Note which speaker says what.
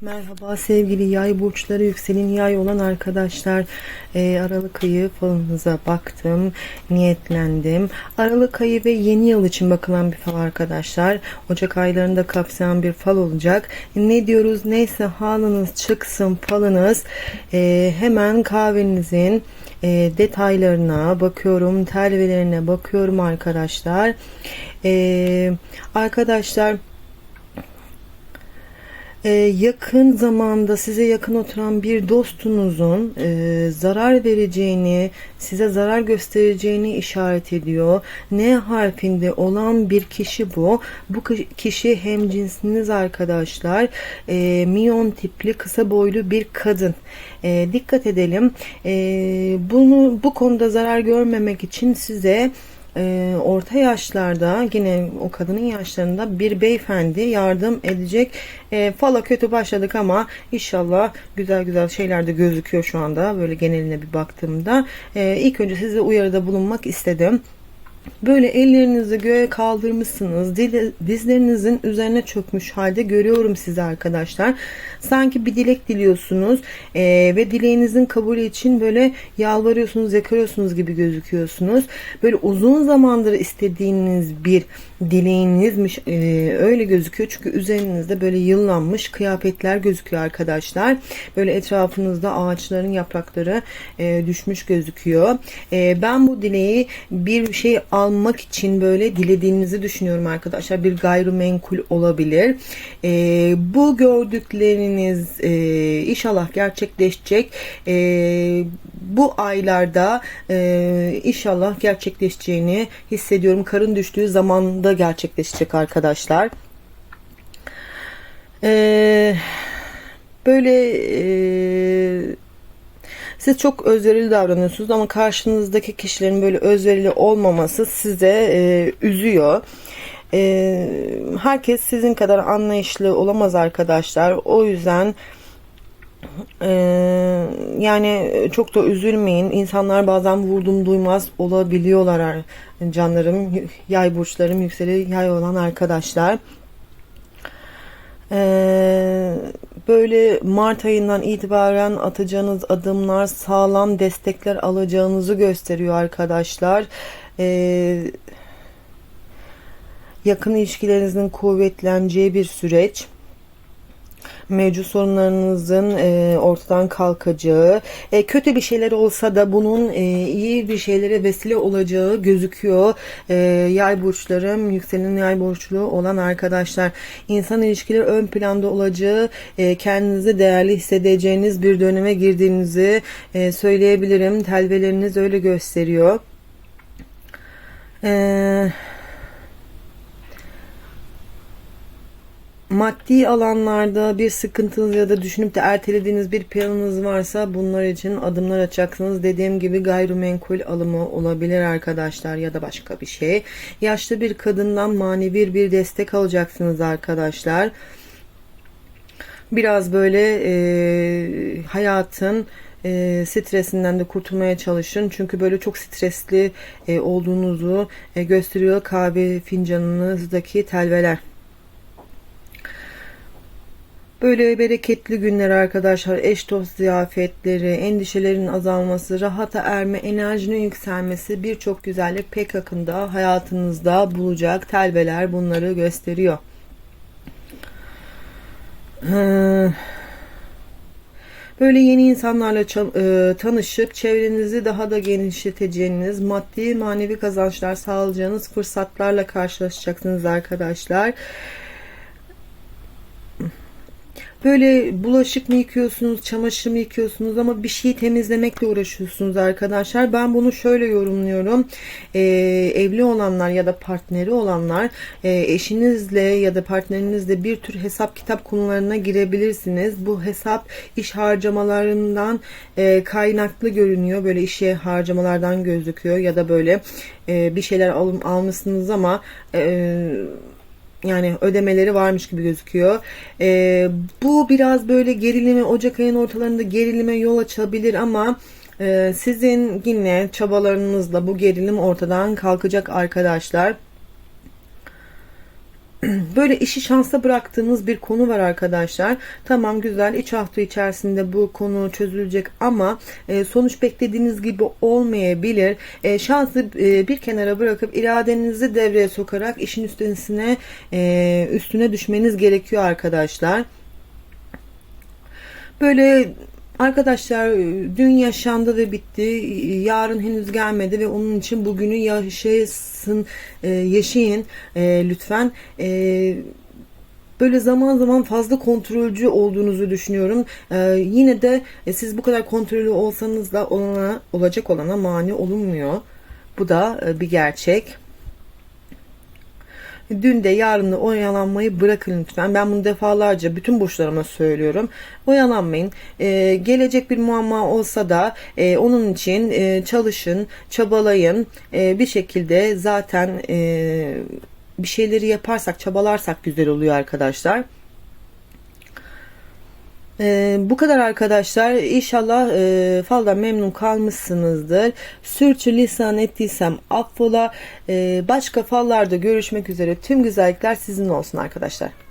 Speaker 1: Merhaba sevgili yay burçları yükselen yay olan arkadaşlar. Ee, Aralık ayı falınıza baktım niyetlendim. Aralık ayı ve yeni yıl için bakılan bir fal arkadaşlar. Ocak aylarında kapsayan bir fal olacak. Ne diyoruz? Neyse halınız çıksın falınız. Ee, hemen kahvenizin e, detaylarına bakıyorum telvelerine bakıyorum arkadaşlar. Ee, arkadaşlar ee, yakın zamanda size yakın oturan bir dostunuzun e, zarar vereceğini, size zarar göstereceğini işaret ediyor. N harfinde olan bir kişi bu. Bu ki- kişi hem cinsiniz arkadaşlar. E, miyon tipli, kısa boylu bir kadın. E, dikkat edelim. E, bunu bu konuda zarar görmemek için size e, orta yaşlarda yine o kadının yaşlarında bir beyefendi yardım edecek. E, fala kötü başladık ama inşallah güzel güzel şeyler de gözüküyor şu anda. Böyle geneline bir baktığımda. E, ilk önce size uyarıda bulunmak istedim. Böyle ellerinizi göğe kaldırmışsınız. Dizlerinizin üzerine çökmüş halde görüyorum sizi arkadaşlar. Sanki bir dilek diliyorsunuz eee, ve dileğinizin kabulü için böyle yalvarıyorsunuz, yakarıyorsunuz gibi gözüküyorsunuz. Böyle uzun zamandır istediğiniz bir dileğinizmiş eee, öyle gözüküyor. Çünkü üzerinizde böyle yıllanmış kıyafetler gözüküyor arkadaşlar. Böyle etrafınızda ağaçların yaprakları eee, düşmüş gözüküyor. Eee, ben bu dileği bir şey almak için böyle dilediğinizi düşünüyorum arkadaşlar. Bir gayrimenkul olabilir. Eee, bu gördükleriniz eee, inşallah gerçekleşecek. Eee, bu aylarda eee, inşallah gerçekleşeceğini hissediyorum. Karın düştüğü zamanda gerçekleşecek arkadaşlar. Eee böyle eee siz çok özverili davranıyorsunuz ama karşınızdaki kişilerin böyle özverili olmaması size e, üzüyor. E, herkes sizin kadar anlayışlı olamaz arkadaşlar. O yüzden e, yani çok da üzülmeyin. İnsanlar bazen vurdum duymaz olabiliyorlar canlarım, yay burçlarım, yükseli yay olan arkadaşlar. Ee, böyle Mart ayından itibaren atacağınız adımlar sağlam destekler alacağınızı gösteriyor arkadaşlar. Ee, yakın ilişkilerinizin kuvvetleneceği bir süreç mevcut sorunlarınızın e, ortadan kalkacağı, e, kötü bir şeyler olsa da bunun e, iyi bir şeylere vesile olacağı gözüküyor. E, yay burçlarım, yükselen yay burçlu olan arkadaşlar, insan ilişkileri ön planda olacağı, e, kendinizi değerli hissedeceğiniz bir döneme girdiğinizi e, söyleyebilirim. Telveleriniz öyle gösteriyor. Eee maddi alanlarda bir sıkıntınız ya da düşünüp de ertelediğiniz bir planınız varsa bunlar için adımlar atacaksınız. Dediğim gibi gayrimenkul alımı olabilir arkadaşlar ya da başka bir şey. Yaşlı bir kadından manevi bir destek alacaksınız arkadaşlar. Biraz böyle e, hayatın e, stresinden de kurtulmaya çalışın. Çünkü böyle çok stresli e, olduğunuzu e, gösteriyor kahve fincanınızdaki telveler. Böyle bereketli günler arkadaşlar, eş dost ziyafetleri, endişelerin azalması, rahata erme, enerjinin yükselmesi birçok güzellik pek yakında hayatınızda bulacak telveler bunları gösteriyor. Ee, Böyle yeni insanlarla e, tanışıp çevrenizi daha da genişleteceğiniz, maddi manevi kazançlar sağlayacağınız fırsatlarla karşılaşacaksınız arkadaşlar. Böyle bulaşık mı yıkıyorsunuz, çamaşır mı yıkıyorsunuz ama bir şeyi temizlemekle uğraşıyorsunuz arkadaşlar. Ben bunu şöyle yorumluyorum. Ee, evli olanlar ya da partneri olanlar e, eşinizle ya da partnerinizle bir tür hesap kitap konularına girebilirsiniz. Bu hesap iş harcamalarından e, kaynaklı görünüyor. Böyle işe harcamalardan gözüküyor ya da böyle e, bir şeyler al, almışsınız ama e, yani ödemeleri varmış gibi gözüküyor. Ee, bu biraz böyle gerilime Ocak ayının ortalarında gerilime yol açabilir ama e, sizin yine çabalarınızla bu gerilim ortadan kalkacak arkadaşlar. böyle işi şansa bıraktığınız bir konu var arkadaşlar. Tamam güzel 3 hafta içerisinde bu konu çözülecek ama e, sonuç beklediğiniz gibi olmayabilir. E, şansı e, bir kenara bırakıp iradenizi devreye sokarak işin üstüne e, üstüne düşmeniz gerekiyor arkadaşlar. Böyle Arkadaşlar dün yaşandı ve bitti. Yarın henüz gelmedi ve onun için bugünü e, yaşayın e, lütfen. E, böyle zaman zaman fazla kontrolcü olduğunuzu düşünüyorum. Yine de siz bu kadar kontrollü olsanız da olana, olacak olana mani olunmuyor. Bu da bir gerçek. Dün de yarını oyalanmayı bırakın lütfen. Ben bunu defalarca bütün burçlarıma söylüyorum. Oyalanmayın. Ee, gelecek bir muamma olsa da e, onun için e, çalışın, çabalayın. E, bir şekilde zaten e, bir şeyleri yaparsak, çabalarsak güzel oluyor arkadaşlar. Ee, bu kadar arkadaşlar. İnşallah e, faldan memnun kalmışsınızdır. Sürçü lisan ettiysem affola. Ee, başka fallarda görüşmek üzere. Tüm güzellikler sizin olsun arkadaşlar.